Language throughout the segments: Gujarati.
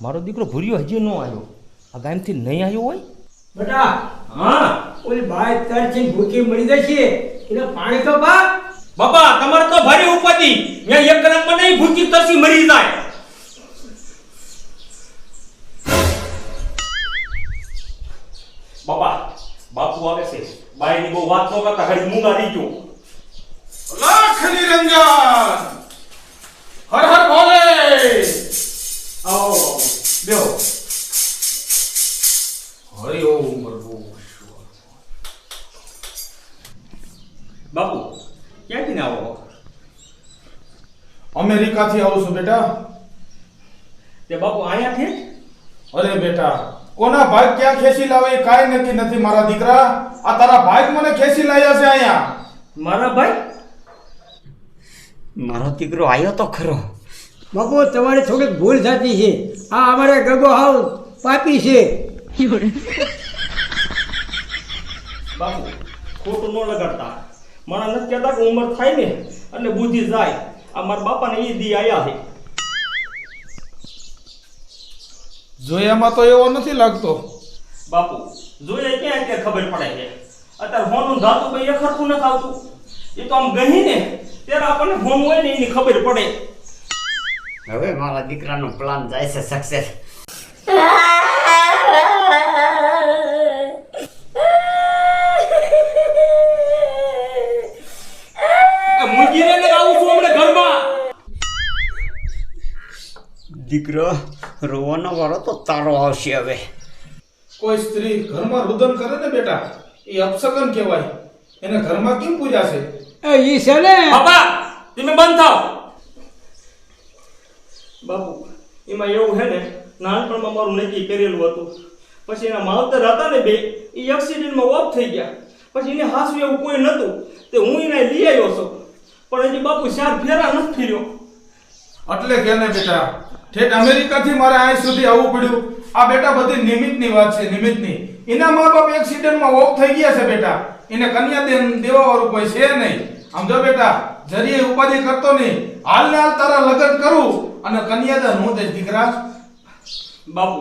મારો દીકરો ભૂર્યો હજી ન આવ્યો. આ ગામથી નહીં આવ્યો હોય? બેટા હા ઓલી બાય તરથી ભૂખી મરી જશે. એટલે પાણી તો બા બાપા તમારે તો ભારી ઉપાધી. મેં એક કલાકમાં નહીં ભૂખી તરસી મરી જાય. બાપા બાપુ આવે છે. બાયની બહુ વાત ન કરતા ઘડી મૂંગા રહી ગયો. લાખ નિરંજન હર હર ભોલે આવો. બેહો હરિ ઓમ પ્રભુ બાપુ ક્યાંથી ને આવો? અમેરિકાથી આવું છું બેટા. તે બાપુ અહીંયાથી? અરે બેટા કોના ભાગ ક્યાં ખેંચી લાવે એ કાંઈ નક્કી નથી મારા દીકરા. આ તારા ભાઈ મને ખેંચી લાવ્યા છે અહીંયા. મારા ભાઈ? મારો દીકરો આવ્યો તો ખરો. બાપુ તમારી થોડીક ભૂલ થતી છે. આ અમારે ગગો હાવ પાપી છે. બાપુ ખોટું ન લગાડતા. મારા નથી કહેતા કે ઉંમર થાય ને એટલે બુદ્ધિ જાય. આ મારા બાપાને એ દી આયા છે. જોયામાં તો એવો નથી લાગતો. બાપુ જોઈએ ક્યાં ક્યાં ખબર પડે છે? અત્યારે હોનું ધાતુ ભાઈ એ ખરખું નથી આવતું. એ તો આમ ગહી ને ત્યારે આપણને હોમ હોય ને એની ખબર પડે. હવે મારા દીકરાનો પ્લાન જાય છે સક્સેસ એ મૂંગીને આવું છું હમણાં ઘરમાં. દીકરો રોવાનો વાળો તો તારો આવશે હવે. કોઈ સ્ત્રી ઘરમાં રુદન કરે ને બેટા એ અપશકન કહેવાય. એને ઘરમાં કેમ પૂજા છે? એ ઈ છે ને. બાબા તમે બંધ થાવ બાપુ એમાં એવું છે ને, નાનપણમાં મારું નક્કી કરેલું હતું. પછી એના માવતર હતા ને બે એ એક્સિડન્ટમાં ઓફ થઈ ગયા. પછી એને હાસું એવું કોઈ નહોતું તે હું એને લઈ આવ્યો છું. પણ હજી બાપુ ચાર ફેરા નથી ફેર્યો. એટલે કે ને બેટા, ઠેઠ અમેરિકાથી મારે અહીં સુધી આવવું પડ્યું. આ બેટા બધી નિમિત્તની વાત છે, નિમિત્તની. એના મા બાપ એક્સિડન્ટમાં ઓફ થઈ ગયા છે બેટા. એને કન્યા દેન દેવા વાળું કોઈ છે નહીં. સમજો બેટા જરીએ ઉપાધિ કરતો નહીં. હાલ ને હાલ તારા લગ્ન કરું. અને કન્યાદાન હું દઈશ દીકરા બાપુ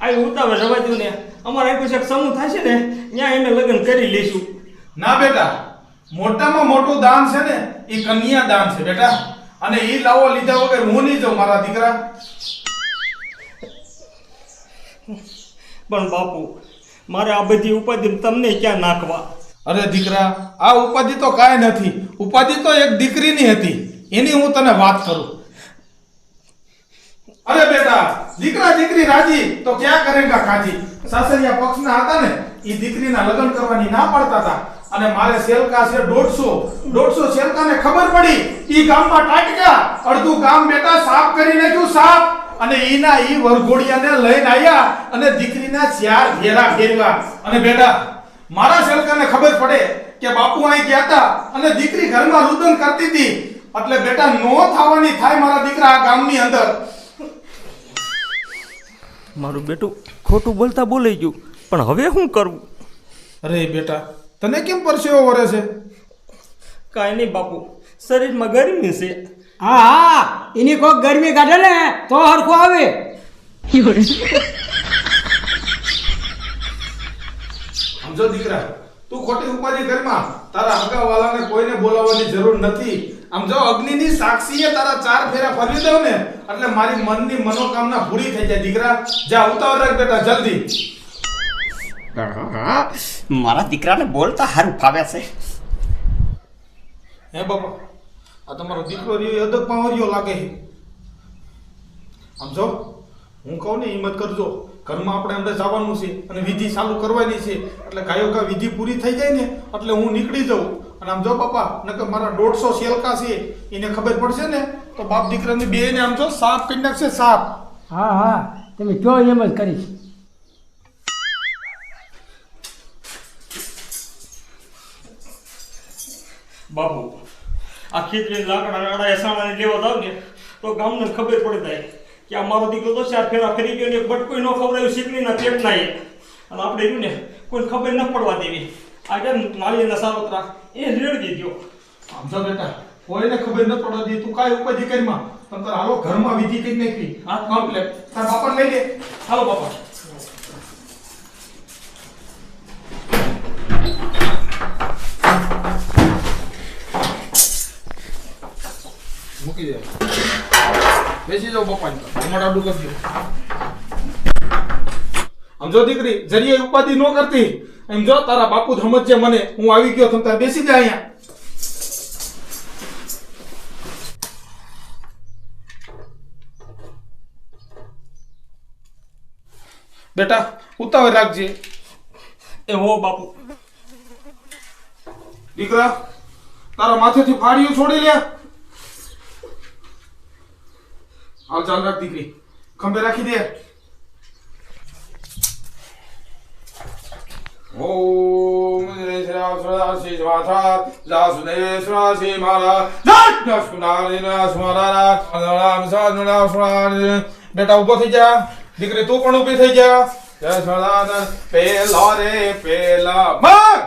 આવી ઉતાવળ રવા દઉં ને. અમારે પછી એક સમૂહ થશે ને ત્યાં એને લગ્ન કરી લઈશું. ના બેટા મોટામાં મોટું દાન છે ને એ કન્યા દાન છે બેટા. અને એ લાવો લીધા વગર હું નહીં જાઉં મારા દીકરા. પણ બાપુ મારે આ બધી ઉપાધિ તમને ક્યાં નાખવા? અરે દીકરા આ ઉપાધિ તો કાંઈ નથી. ઉપાધિ તો એક દીકરીની હતી. એની હું તને વાત કરું. અરે બેટા, દીકરા દીકરી રાજી, તો ક્યાં કરેગા કાજી સાસરિયા પક્ષના હતા ને એ દીકરીના લગ્ન કરવાની ના પાડતા હતા. અને મારે સેલકા છે દોઢસો. દોઢસો સેલકાને ખબર પડી, ઈ ગામમાં ટાટક્યા. અડધું ગામ બેટા સાફ કરી નાખ્યું, સાફ. અને ઈના ઈ વરઘોડિયાને લઈને આયા અને દીકરીના ચાર ઘેરા ફેરવા અને બેટા, મારા સેલકાને ખબર પડે કે બાપુ અહીં ગયા હતા અને દીકરી ઘરમાં રુદન કરતી હતી. એટલે બેટા, નો થવાની થાય મારા દીકરા આ ગામની અંદર. મારું બેટું ખોટું બોલતા બોલાઈ ગયું પણ હવે શું કરવું અરે બેટા તને કેમ પરસેવો વરે છે? કાંઈ નહીં બાપુ શરીરમાં ગરમી છે. હા હા એની કોક ગરમી કાઢે ને તો હરખું આવે. સમજો દીકરા તું ખોટી ઉપાધિ ઘરમાં. તારા હગાવાલાને કોઈને બોલાવવાની જરૂર નથી. આમ જો અગ્નિની સાક્ષીએ તારા ચાર ફેરા ફરવી દઉં ને એટલે મારી મનની મનોકામના પૂરી થઈ જાય. દીકરા જા ઉતાવળ રાખ બેટા જલ્દી. મારા દીકરાને બોલતા સારું ફાવે છે. હે બાપા આ તમારો દીકરો રહ્યો અદક પાવરિયો લાગે છે. સમજો હું કહું ને હિંમત કરજો. ઘરમાં આપણે અંદર જવાનું છે અને વિધિ ચાલુ કરવાની છે એટલે ગાયો ગા વિધિ પૂરી થઈ જાય ને એટલે હું નીકળી જાઉં. અને આમ જો બાપા નકર મારા દોઢસો શેલકા છે એને ખબર પડશે ને તો બાપ દીકરાને બે ને આમ જો સાફ કરી નાખશે સાફ. હા હા તમે કયો એમ જ કરીશ. બાપુ આ ખેતરી લાકડા આડા એસાણા લેવા જાવ ને તો ગામને ખબર પડી જાય. કે આ મારો દીકરો તો ચાર ફેરા ફરી ગયો ને એક બટકોઈ ન ખવડાવ્યું શીકડીના પેટના એ. અને આપણે રહ્યું ને કોઈ ખબર ન પડવા દેવી. આ કેમ નાળિયેરના સાવતરા એ રેડગી ગયો. આમ જો બેટા કોઈને ખબર ન પડવા દે તું કાંઈ ઉપાધિ કરીમાં તમ તાર હાલો ઘરમાં વિધિ કઈ નાખી હા. કમ્પ્લેટ તાર બાપા લઈ લે. હાલો બાપા. મૂકી દે. બેસી જાઓ બપાઈ તમારા આડું કરજો. આમ જો દીકરી જરીએ ઉપાધિ ન કરતી એમ જો તારા બાપુ સમજે મને હું આવી ગયો તમ તાર બેસી જા અહીંયા. બેટા ઉતાવળ રાખજે. એ હો બાપુ. દીકરા તારા માથેથી ફાડીઓ છોડી લે. હાલ ચાલ રાખ દીકરી ખંભે રાખી દે ઓમ જાસુદેશ્વરા શ્રી મહારાજ જય જસુનારીના સ્મરારા નામ સાધુના સ્મરારા બેટા ઊભો થઈ જા દીકરી તું પણ ઊભી થઈ જા પેલા રે પેલા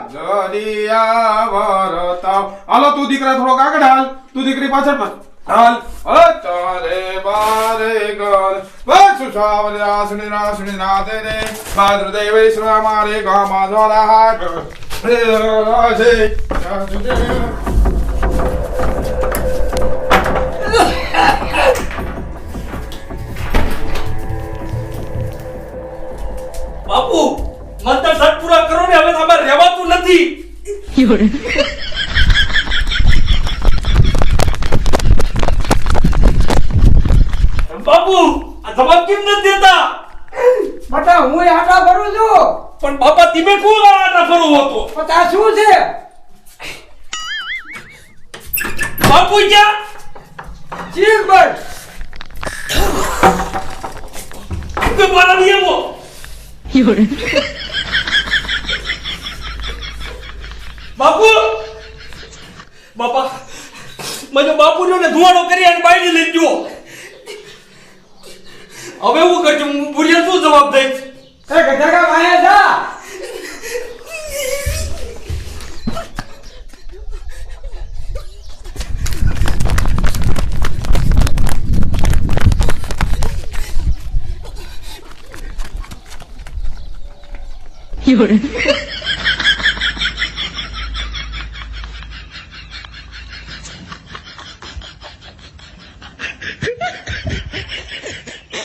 મગરિયા વરતા હાલો તું દીકરા થોડોક આગળ હાલ તું દીકરી પાછળ પાછળ હાલ અચારે બારે ગર વસુ સાવરે આસુની રાસુની નાથે રે. ભાદ્ર દેવે શ્રા મારે ગામા દ્વારા હાટ રે રાજે બાપુ મંતર સટ પૂરા કરો ને હવે તમારે રહેવાતું નથી. બાપુ આ જવાબ કેમ નથી દેતા? બટા હું આટા ભરું છું. પણ બાપા તમે કોણ આટા ભરું હતો? પણ આ શું છે? બાપુ ક્યાં? ચીઝ બટ કે મારા નિયમો? બાપુ બાપા મને બાપુ ને ધુવાડો કરી અને બાયડી લઈ ગયો. હવે હું કરજો હું ભૂલ્યા શું જવાબ દઈશ એ ગધેડા વાયા જા. 有人，